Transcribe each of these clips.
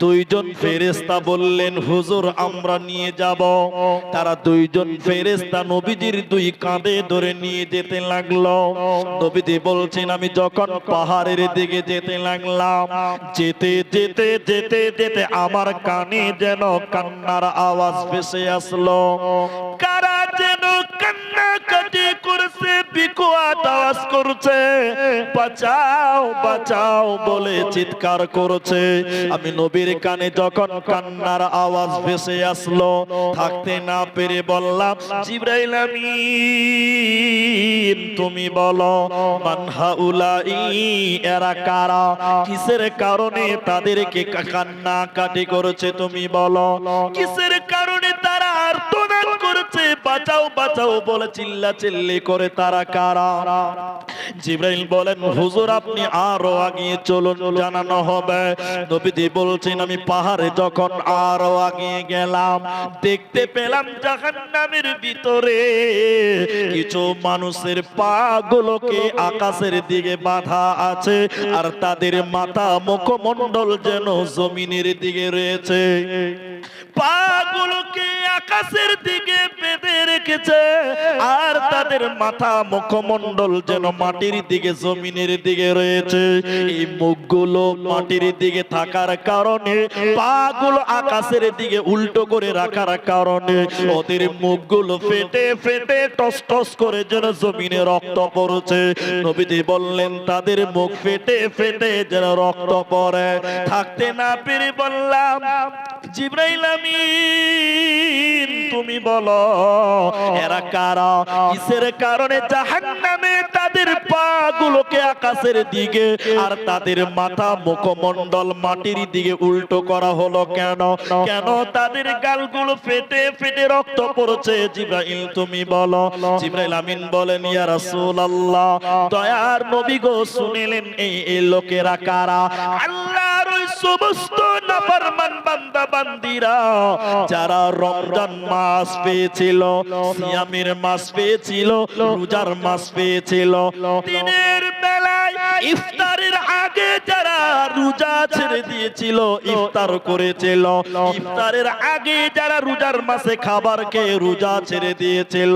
দুইজন ফেরেস্তা বললেন, হুজুর, আমরা নিয়ে যাব। তারা দুইজন ফেরেস্তা নবীজির দুই কাঁধে ধরে নিয়ে যেতে লাগল। নবীজি বলছেন, আমি যখন পাহাড়ের দিকে যেতে লাগলাম, যেতে যেতে যেতে যেতে আমার কানে যেন কান্নার আওয়াজ ভেসে আসলো কারা যেন কান্না কাটি করছে করছে। বাঁচাও বাঁচাও বলে চিৎকার করছে। আমি নবীর কানে যখন কান্নার আওয়াজ ভেসে আসলো, থাকতে না পেরে বললাম, জিব্রাইল তুমি বলো মানহা উলাই এরা কারা? কিসের কারণে তাদেরকে কান্না কাটি করেছে তুমি বলো, কিসের বাঁচাও বাঁচাও বলে চিল্লা চিল্লি করে তারা কারা? জিব্রাইল বলেন, হুজুর, আপনি আরও আগিয়ে চলুন, জানানো হবে। নবীজি বলছেন, আমি পাহাড়ে যখন আরও আগিয়ে গেলাম, দেখতে পেলাম জাহান্নামের ভিতরে কিছু মানুষের পা গুলোকে আকাশের দিকে বাঁধা আছে আর তাদের মাথা মুখমণ্ডল যেন জমিনের দিকে রয়েছে। পাগুলোকে আকাশের দিকে বেঁধে রেখেছে আর তাদের মাথা মুখমণ্ডল যেন মাটির দিকে, জমিনের দিকে রয়েছে। এই মুখগুলো মাটির দিকে থাকার কারণে, পাগুলো আকাশের দিকে উল্টো করে রাখার কারণে ওদের মুখগুলো ফেটে ফেটে, টস টস করে যেন জমিনে রক্ত পড়ছে। নবীজি বললেন, তাদের মুখ ফেটে ফেটে যেন রক্ত পড়ে। থাকতে না পেরে বললাম, জিব্রাইল আমিন, তুমি বলো, এরা কারা? কিসের কারণে জাহান্নামে তাদের পা গুলোকে আকাশের দিকে আর তাদের মাথা মুখমণ্ডল মাটির দিকে উল্টো করা হলো কেন? কেন তাদের গালগুলো ফেটে ফেটে রক্ত পড়ছে? জিব্রাইল তুমি বলো। জিব্রাইল আমিন বলেন, ইয়া রাসূলুল্লাহ, দয়ার নবী গো শুনিলেন এই এই লোকেরা কারা? আল্লাহর সমস্ত নাফরমান বান্দা বান্দিরা যারা রমজান মাস পেয়েছিল, সিয়ামের মাস পেয়েছিল, রোজার মাস পেয়েছিল, দিনের বেলায় ইফতারের আগে যারা রোজা ছেড়ে দিয়েছিল, ইফতার করেছিল, ইফতারের আগে যারা রোজার মাসে খাবার খেয়ে রোজা ছেড়ে দিয়েছিল,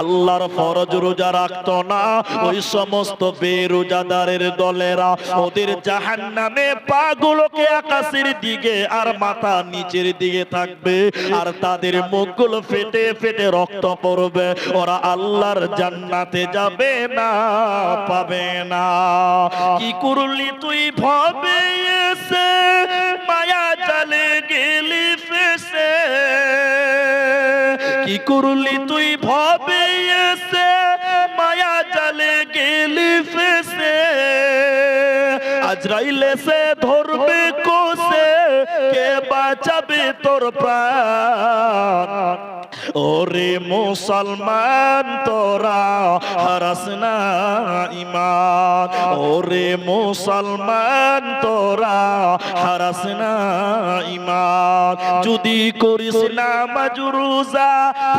আল্লাহর ফরজ রোজা রাখতো না। ওই সমস্ত বেরোজাদারের দলেরা ওদের জাহান্নামে পাগুলোকে আকাশের দিকে আর মাথা নিচের দিকে থাকবে আর তাদের মুখগুলো ফেটে ফেটে রক্ত পড়বে। ওরা আল্লাহর জান্নাতে যাবে না, পাবে না। কি করলি তুই ভবে এসে, মায়া জালে গেলি ফেসে। কি করলি তুই ভবে এসে, মায়া জালে গেলি ফেসে। আজরাইলে সে ধরবে কোসে, কে বাঁচাবে তোর প্রাণ? ওরে মুসলমান, তোরা হারাস না ইমান ওরে মুসলমান, তোরা হারাস না ইমান যদি করিস না মাজরুজা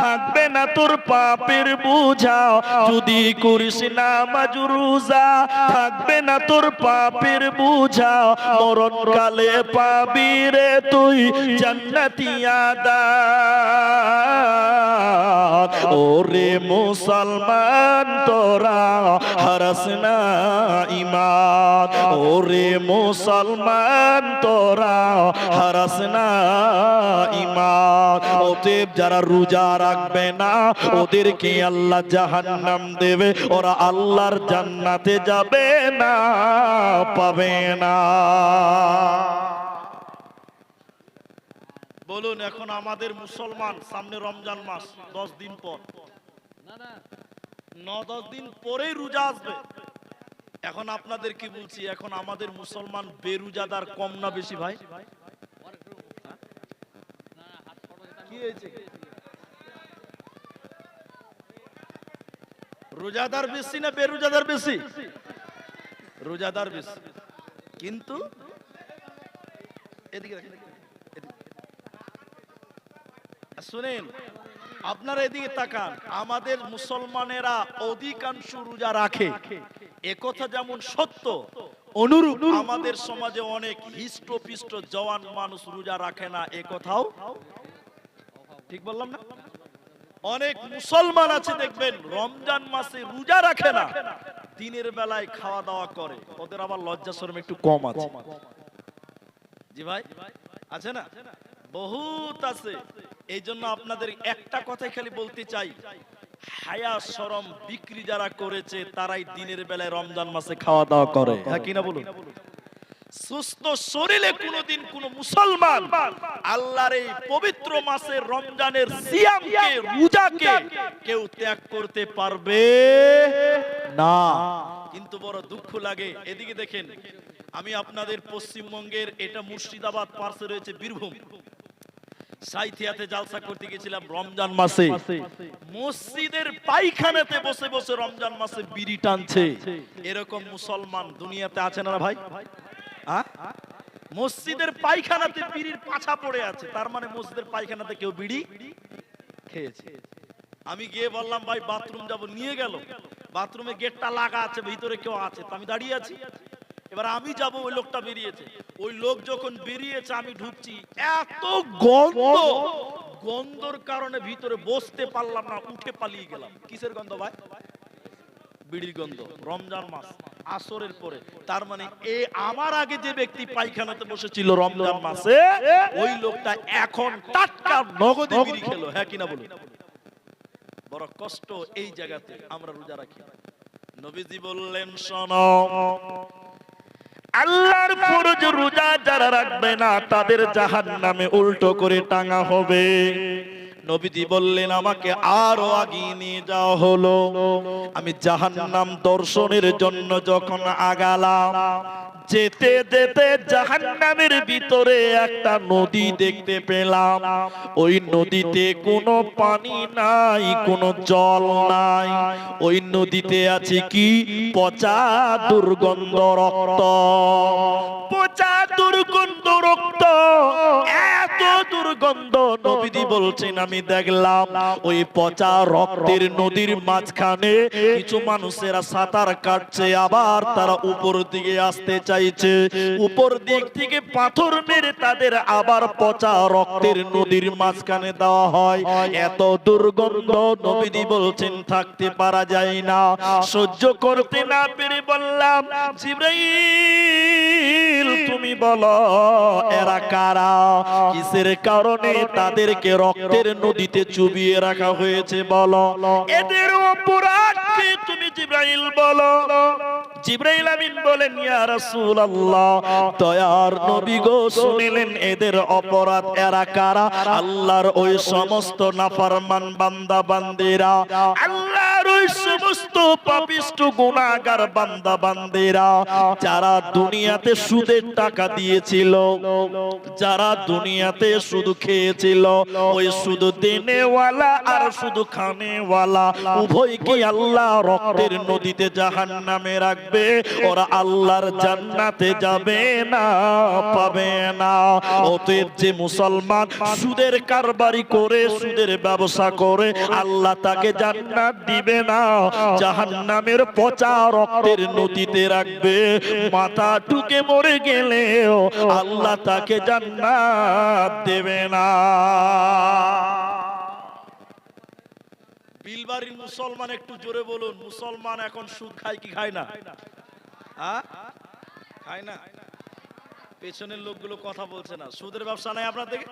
থাকবে না তোর পাপের বুঝা। যদি করিস না মাজরুজা থাকবে না তোর পাপের বুঝা। মরণ কালে পাবি রে তুই, জান্নাতি আদাত ওরে মুসলমান, তোরা হারাস না ইমান ওরে মুসলমান, তোরা হারাস না ইমান অতএব যারা রোজা রাখবে না, ওদেরকে আল্লাহ জাহান্নাম দেবে। ওরা আল্লাহর জান্নাতে যাবে না, পাবে না। বলুন, এখন আমাদের মুসলমান সামনে রমজান মাস, দশ দিন পর। ন, দশ দিন পরেই রোজা আসবে। এখন আপনাদের কি বলছি, এখন আমাদের মুসলমান বেরুজাদার কম না বেশি ভাই? রোজাদার বেশি না বেরোজাদার বেশি? রোজাদার বেশি। কিন্তু এদিকে দেখেন। শুনেন আপনারা এদিকে তাকান আমাদের মুসলমানেরা অধিকাংশ রোজা রাখে। একথা যেমন সত্য অনুরূপ আমাদের সমাজে অনেক হিষ্টপিষ্ট জওয়ান মানুষ রোজা রাখে না এ কথাও ঠিক বললাম না? অনেক মুসলমান আছে দেখবেন রমজান মাসে রোজা রাখে না দিনের বেলায় খাওয়া দাওয়া করে ওদের আবার লজ্জা শরম একটু কম আছে। জি ভাই আছে না? বহুত আছে। এই জন্য আপনাদের একটা কথাই খালি বলতে চাই। হায়া শরম বিক্রি যারা করেছে তারাই দিনের বেলায় রমজান মাসে খাওয়া দাওয়া করে। হ্যাঁ কিনা বলুন? সুস্থ শরীরে কোনোদিন কোন মুসলমান আল্লাহর এই পবিত্র মাসে রমজানের সিয়ামকে রোজাকে কেউ ত্যাগ করতে পারবে না। কিন্তু বড় দুঃখ লাগে। এদিকে দেখেন আমি আপনাদের পশ্চিমবঙ্গের এটা মুর্শিদাবাদ পার্শ্বে রয়েছে বীরভূম। সাইথিয়াতে জালসা করতে গেছিলাম রমজান মাসে। মসজিদের বসে বসে রমজান মাসে বিড়ি টানছে। এরকম মুসলমান দুনিয়াতে না ভাই? মসজিদের পায়খানাতে বিড়ির পাছা পড়ে আছে, তার মানে মসজিদের পায়খানাতে কেউ বিড়ি খেয়েছে। আমি গিয়ে বললাম, ভাই, বাথরুম যাব। নিয়ে গেল। বাথরুমে গেটটা লাগা আছে, ভিতরে কেউ আছে, তো আমি দাঁড়িয়ে আছি। এবার আমি যাব, ওই লোকটা বেরিয়েছে। ওই লোক যখন বেরিয়েছে, আমি ঢুকছি, এত গন্ধ! গন্ধর কারণে ভিতরে বসতে পারলাম না, উঠে পালিয়ে গেলাম। কিসের গন্ধ ভাই? বিড়ির গন্ধ, রমজান মাস, আসরের পরে। তার মানে এ আমার আগে যে ব্যক্তি পায়খানাতে বসেছিল রমজান মাসে, ওই লোকটা এখন টাটকা নগদে বিড়ি খেলো হ্যাঁ কিনা বলুন? বড় কষ্ট এই জায়গাতে আমরা রোজা রাখি। নবীজি বললেন, শোনো আল্লাহর ফরজ রোজা যারা রাখবে না তাদের জাহান নামে উল্টো করে টাঙা হবে। নবীজি বললেন, আমাকে আরও আগিয়ে নিয়ে যাওয়া হলো। আমি জাহান্নাম দর্শনের জন্য যখন আগালাম, যেতে যেতে জাহান্নামের ভিতরে একটা নদী দেখতে পেলাম। ওই নদীতে কোনো পানি নাই, কোনো জল নাই। ওই নদীতে আছে কি? পচা দুর্গন্ধ রক্ত। পচা দুর্গন্ধ রক্ত, এত দুর্গন্ধ নবীদি বলছেন আমি দেখলাম ওই পচা রক্তের নদীর মাঝখানে কিছু মানুষেরা সাঁতার কাটছে আবার তারা উপর দিকে আসতে চাইছে। উপর দিক থেকে পাথর মেরে তাদের আবার পচা রক্তের নদীর মাঝখানে দেওয়া হয়। এত দুর্গন্ধ নবীদি বলছেন থাকতে পারা যায় না। সহ্য করতে না পেরে বললাম জিব্রাইল তুমি বলো এরা কারা? কিসের কারণে তাদেরকে রক্তের নদীতে চুবিয়ে রাখা হয়েছে, বলো। এদের অপরাধকে তুমি জিব্রাইল বলো। জিব্রাইল আমিন বলেন, ইয়া রাসূলুল্লাহ, দয়ার নবী গো, শুনিলেন এদের অপরাধ। এরা কারা? আল্লাহর ওই সমস্ত নাফরমান বান্দা বান্দিরা আল্লাহর ওই সমস্ত পাপিষ্ট গুনাহগার বান্দা যারা দুনিয়াতে সুদের টাকা দিয়েছিল, যারা দুনিয়াতে খেয়েছিল, ওই আর খানেওয়ালা আল্লাহ রক্তের নদীতে জাহান্নামে রাখবে। ওরা আল্লাহর জান্নাতে যাবে না, পাবে না। অতএব যে মুসলমান সুদের কারবারি করে, সুদের ব্যবসা করে, আল্লাহ তাকে জান্নাত দিবে না। জাহান্নামের পচা রক্তের নদীতে রাখবে। মাথা টুকে মরে গেলেও আল্লাহ তাকে জান্নাত দেবে না। বিলবাড়ির মুসলমান একটু জোরে বলুন, মুসলমান এখন সুদ খায় কি খায় না? খায় না? পেছনের লোকগুলো কথা বলছে না। সুদের ব্যবসা নাই আপনার দিকে?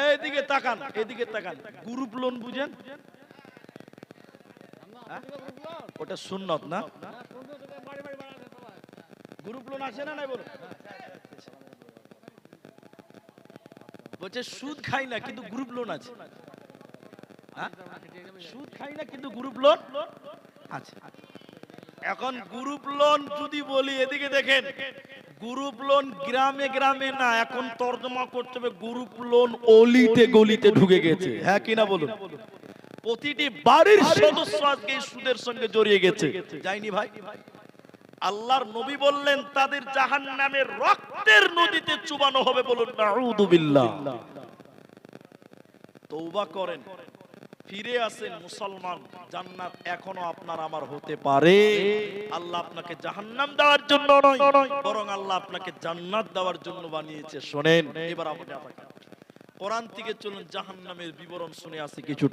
এইদিকে তাকান এদিকে তাকান। গ্রুপ লোন বুঝেন? ওটা সুন্নত না? গ্রুপ লোন আছে না নাই বলুন বলছে সুদ খাই না কিন্তু গ্রুপ লোন আছে। হ্যাঁ? সুদ খাই না কিন্তু গ্রুপ লোন আছে। এখন গ্রুপ লোন যদি বলি এদিকে দেখেন গ্রুপ লোন গ্রামে গ্রামে না এখন তর্জমা করতে হবে। গ্রুপ লোন অলিতে গলিতে ঢুকে গেছে। হ্যাঁ কিনা বলুন? প্রতিটি বাড়ির সদস্য আজকে সুদের সঙ্গে জড়িয়ে গেছে। যাইনি ভাই? আল্লাহর নবী বললেন তাদের জাহান নামের রক্তের নদীতে চুবানো হবে বলুন তৌবা করেন। ফিরে আসেন মুসলমান জান্নাত এখনও আপনার আমার হতে পারে। আল্লাহ আপনাকে জাহান্নাম দেওয়ার জন্য নয় বরং আল্লাহ আপনাকে জান্নাত দেওয়ার জন্য বানিয়েছে। শোনেন এবার আপনি কোরআন থেকে চলুন জাহান্নামের বিবরণ শুনে আসি কিছুটা।